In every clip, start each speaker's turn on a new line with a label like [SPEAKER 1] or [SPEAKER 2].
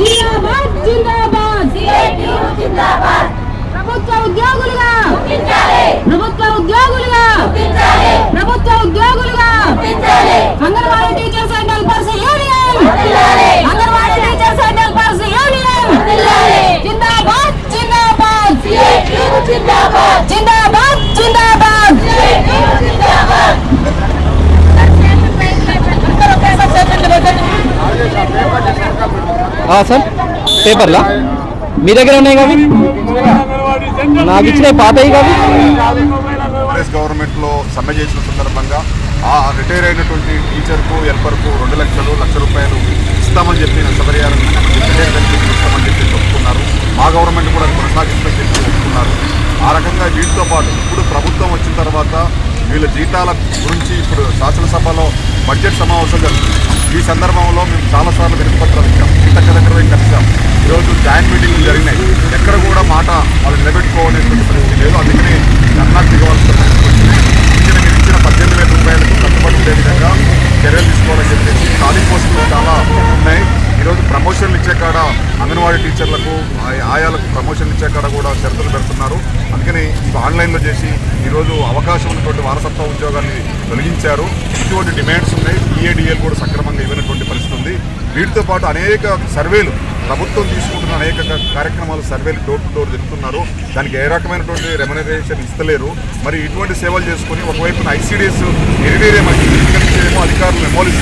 [SPEAKER 1] జిందాబాద్. జిందాబాద్ ప్రభుత్వ ఉద్యోగులుగా ప్రభుత్వ ఉద్యోగులుగా. ప్రభుత్వ ఉద్యోగులుగా Anganwadi teachers and helpers union Anganwadi teachers and helpers union జిందాబాద్ జిందాబాద్ జిందాబాద్ జిందాబాద్ జిందాబాద్
[SPEAKER 2] ఆ, సార్ పేపర్లా? మీ దగ్గర ఉన్నాయి కావి నాకు ఇచ్చిన పాతయి కావి
[SPEAKER 3] కాంగ్రెస్ గవర్నమెంట్లో సమ్మె చేసిన సందర్భంగా ఆ రిటైర్ అయినటువంటి టీచర్కు హెల్పర్కు రెండు లక్షలు లక్ష రూపాయలు ఇస్తామని చెప్పి నష్టపరిహారం రిటైర్ ఇస్తామని చెప్పి చెప్పుకున్నారు మా గవర్నమెంట్ కూడా కొనసాగిస్తామని చెప్పి చెప్తున్నారు. ఆ రకంగా వీటితో పాటు ఇప్పుడు ప్రభుత్వం వచ్చిన తర్వాత వీళ్ళ జీతాల గురించి ఇప్పుడు శాసనసభలో బడ్జెట్ సమావేశం జరుగుతుంది. ఈ సందర్భంలో మేము చాలాసార్లు వినతిపత్రాలు ఇచ్చాం ఇంతక దగ్గర కలిసాం ఈరోజు జాయింట్ మీటింగ్లు జరిగినాయి. ఎక్కడ కూడా మాట వాళ్ళు నిలబెట్టుకోవాలనేటువంటి పరిస్థితి లేదు. అందుకే ధర్నాకు దిగవలసిన పరిస్థితి వచ్చింది ఇచ్చిన మీరు ఇచ్చిన పద్దెనిమిది వేల రూపాయలకు కట్టుబడి ఉండే విధంగా చర్యలు తీసుకోవాలని చెప్పేసి ఖాళీ పోస్టులు చాలా ఉన్నాయి ఈరోజు ప్రమోషన్లు ఇచ్చే కాడ అంగన్వాడీ టీచర్లకు ఆయాలకు ప్రమోషన్లు ఇచ్చే కాడ కూడా షరతులు పెడుతున్నారు. అందుకని ఇవి ఆన్లైన్లో చేసి ఈరోజు అవకాశం ఉన్నటువంటి వారసత్వ ఉద్యోగాన్ని తొలగించారు. ఇటువంటి డిమాండ్స్ ఉన్నాయి. ఈఏడిఎల్ కూడా సక్రమంగా ఇవ్వనటువంటి పరిస్థితి ఉంది. వీటితో పాటు అనేక సర్వేలు ప్రభుత్వం తీసుకుంటున్న అనేక కార్యక్రమాలు సర్వేలు డోర్ టు డోర్ జరుపుతున్నారు. దానికి ఏ రకమైనటువంటి రెమ్యునరేషన్ ఇస్తలేరు. మరి ఇటువంటి సేవలు చేసుకుని ఒకవైపున ఐసీడీఎస్ నెరవేరేమంటుంది ఇక్కడి ఏమో అధికారులు మెమోలు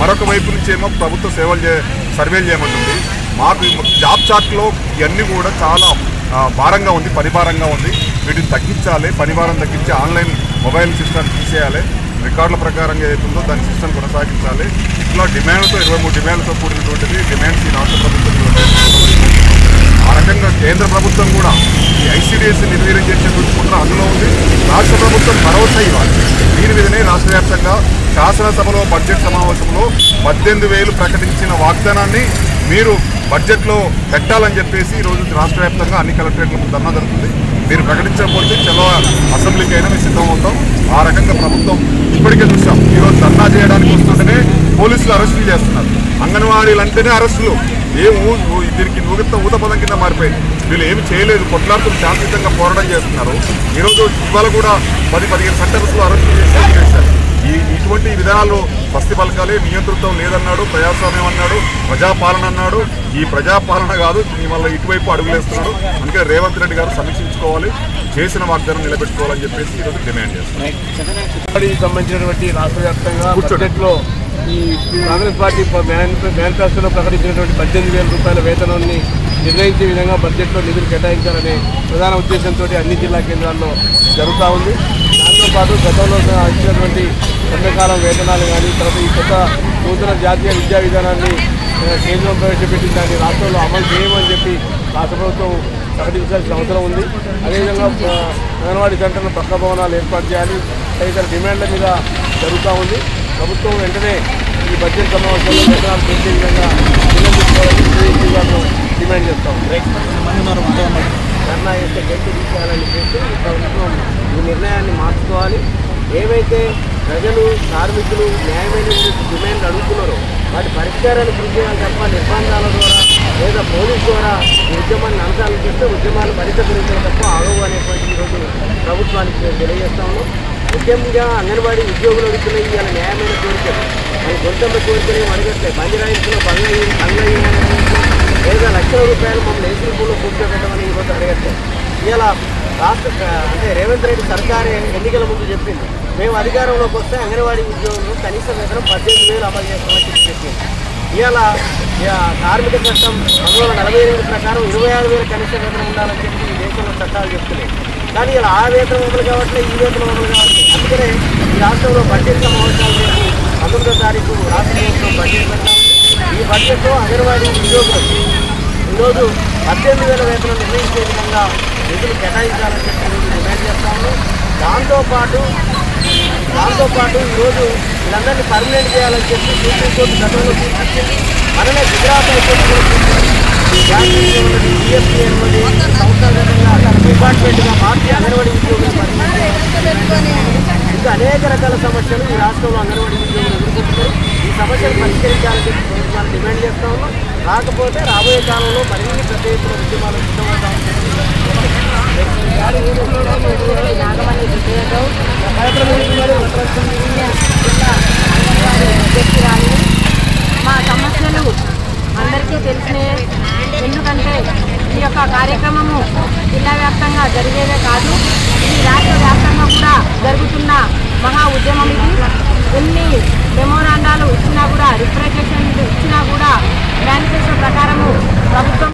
[SPEAKER 3] మరొక వైపు నుంచి ఏమో ప్రభుత్వ సేవలు చే సర్వేలు చేయమంటుంది. మాకు జాబ్ చార్ట్లో ఇవన్నీ కూడా చాలా భారంగా ఉంది పని భారంగా ఉంది. వీటిని తగ్గించాలి పనిభారం తగ్గించి ఆన్లైన్ మొబైల్ సిస్టమ్ తీసేయాలి. రికార్డుల ప్రకారంగా ఏదైతుందో దాని సిస్టమ్ కొనసాగించాలి. ఇట్లా డిమాండ్తో ఇరవై మూడు డిమాండ్లతో కూడినటువంటిది డిమాండ్స్ ఈ రాష్ట్ర ప్రభుత్వం ఆ రకంగా కేంద్ర ప్రభుత్వం కూడా ఈ ఐసీడీఎస్ నిర్వీర్యం చేసేటువంటి కుట్ర అందులో ఉంది. రాష్ట్ర ప్రభుత్వం భరోసా ఇవ్వాలి. దీని మీదనే రాష్ట్ర వ్యాప్తంగా శాసనసభలో బడ్జెట్ సమావేశంలో పద్దెనిమిది వేలు ప్రకటించిన వాగ్దానాన్ని మీరు బడ్జెట్లో పెట్టాలని చెప్పేసి ఈరోజు రాష్ట్ర వ్యాప్తంగా అన్ని కలెక్టరేట్లకు ధర్నా జరుగుతుంది. మీరు ప్రకటించకపోతే చలో అసెంబ్లీకి అయినా మేము సిద్ధమవుతాం. ఆ రకంగా ప్రభుత్వం ఇప్పటికే చూసాం ఈరోజు ధర్నా చేయడానికి వస్తుంటేనే పోలీసులు అరెస్టులు చేస్తున్నారు. అంగన్వాడీలు అంటేనే అరెస్టులు. ఏ ఊ- దీనికి ఊగిత ఊత పదం కింద మారిపోయింది వీళ్ళు ఏమి చేయలేదు. కొట్లాడుతూ శాంతియుతంగా పోరాటం చేస్తున్నారు. ఈరోజు ఇవాళ కూడా పది పదిహేను సెంటర్స్లో అరెస్ట్ చేసి చేశారు. ఈ ఇటువంటి విధానాలు స్వస్తి పలకాలి నియంతృత్వం లేదన్నాడు ప్రజాస్వామ్యం అన్నాడు ప్రజాపాలన అన్నాడు. ఈ ప్రజాపాలన కాదు దీని వల్ల ఇటువైపు అడుగులేస్తున్నాడు. అందుకే రేవంత్ రెడ్డి గారు సమీక్షించుకోవాలి చేసిన వాగ్దానం నిలబెట్టుకోవాలని చెప్పేసి ఈరోజు డిమాండ్ చేస్తున్నారు.
[SPEAKER 4] సంబంధించినటువంటి రాష్ట్ర వ్యాప్తంగా ఈ కాంగ్రెస్ పార్టీ మేనిఫెస్టోలో ప్రకటించినటువంటి పద్దెనిమిది వేల రూపాయల వేతనాన్ని నిర్ణయించే విధంగా బడ్జెట్లో నిధులు కేటాయించాలనే ప్రధాన ఉద్దేశంతో అన్ని జిల్లా కేంద్రాల్లో జరుగుతూ ఉంది. దాంతోపాటు గతంలో ఇచ్చినటువంటి ఎండాకాలం వేతనాలు కానీ తర్వాత ఈ కొత్త నూతన జాతీయ విద్యా విధానాన్ని కేంద్రం ప్రవేశపెట్టి దాన్ని రాష్ట్రంలో అమలు చేయమని చెప్పి రాష్ట్ర ప్రభుత్వం ప్రకటించాల్సిన అవసరం ఉంది. అదేవిధంగా అంగన్వాడీ సెంటర్లు పక్క భవనాలు ఏర్పాటు చేయాలి. తదితర డిమాండ్ల మీద జరుగుతూ ఉంది. ప్రభుత్వం వెంటనే ఈ బడ్జెట్ సమావేశంలో వేతనాలు పెంచే విధంగా డిమాండ్ చేస్తాం.
[SPEAKER 5] ధర్నా యొక్క గట్టి తీసుకోవాలని చెప్పి ఈ ప్రభుత్వం ఈ నిర్ణయాన్ని మార్చుకోవాలి. ఏవైతే ప్రజలు కార్మికులు న్యాయమైన డిమాండ్ అడుగుతున్నారో వాటి పరిష్కారాన్ని కృషి చేయాలి తప్ప నిర్బంధాల ద్వారా లేదా పోలీస్ ద్వారా ఉద్యమాన్ని అంశాలు చేస్తే ఉద్యమాలు పరితపించడం తప్ప ఆగవు అనేటువంటి ఈరోజు ప్రభుత్వానికి మేము తెలియజేస్తా ఉన్నాం. ముఖ్యంగా అంగన్వాడీ ఉద్యోగులు అడుగుతున్న ఇవాళ న్యాయమైన కోరికలు మన గొంతమ్మ కోరికలు ఏం అడగట్లేదు బంజరాయించులో బంగ్లా బంగ్లా లేదా లక్షల రూపాయలు మమ్మల్ని ఏసీ పూలో కూర్చోబెట్టమని ఈరోజు అడగట్లేదు ఇలా రాష్ట్ర అంటే రేవంత్ రెడ్డి సర్కారే ఎన్నికల ముందు చెప్పింది. మేము అధికారంలోకి వస్తే అంగన్వాడీ ఉద్యోగులు కనీస వేతనం పద్దెనిమిది వేలు అమలు చేస్తామని చెప్పి చెప్పింది. ఇవాళ కార్మిక చట్టం పంతొమ్మిది వందల నలభై ఎనిమిది ప్రకారం ఇరవై ఆరు వేల కనీస వేతనం ఉండాలని చెప్పి ఈ దేశంలో చట్టాలు చెప్తున్నాయి. కానీ ఇలా ఆ వేతనం అమలు కావట్లేదు ఈ వేతనం అమలు కావట్లేదు అందుకనే ఈ రాష్ట్రంలో బడ్జెట్ సమావేశాలు చేసి పంతొమ్మిదో తారీఖు రాష్ట్ర ప్రభుత్వం బడ్జెట్ పెట్టాలి ఈ బడ్జెట్లో అంగన్వాడీ ఉద్యోగులకు ఈరోజు పద్దెనిమిది వేల వేతనం నిర్ణయించే విధంగా నిధులు కేటాయించాలని చెప్పి డిమాండ్ చేస్తాము దాంతోపాటు దాంతో పాటు ఈరోజు వీళ్ళందరినీ పర్మనెంట్ చేయాలని చెప్పి సుప్రీంకోర్టు గతంలో తీర్పిచ్చింది మనమే గుజరాత్ హైకోర్టు కూడా డిఎస్పీ అనుమతి సంస్థాగతంగా డిపార్ట్మెంట్గా మార్చి అంగన్వాడీ ఉద్యోగులు ఇంకా అనేక రకాల సమస్యలు ఈ రాష్ట్రంలో అంగన్వాడీ ఉద్యోగులు ఎదుర్కొంటున్నారు. ఈ సమస్యలు పరిష్కరించాలని చెప్పి ప్రభుత్వాన్ని డిమాండ్ చేస్తా ఉన్నాం. కాకపోతే రాబోయే కాలంలో మరిన్ని పెద్ద ఎత్తున ఉద్యమాలు
[SPEAKER 6] మా సమస్యలు అందరికీ తెలిసినవి ఎందుకంటే ఈ యొక్క కార్యక్రమము జిల్లా వ్యాప్తంగా జరిగేదే కాదు.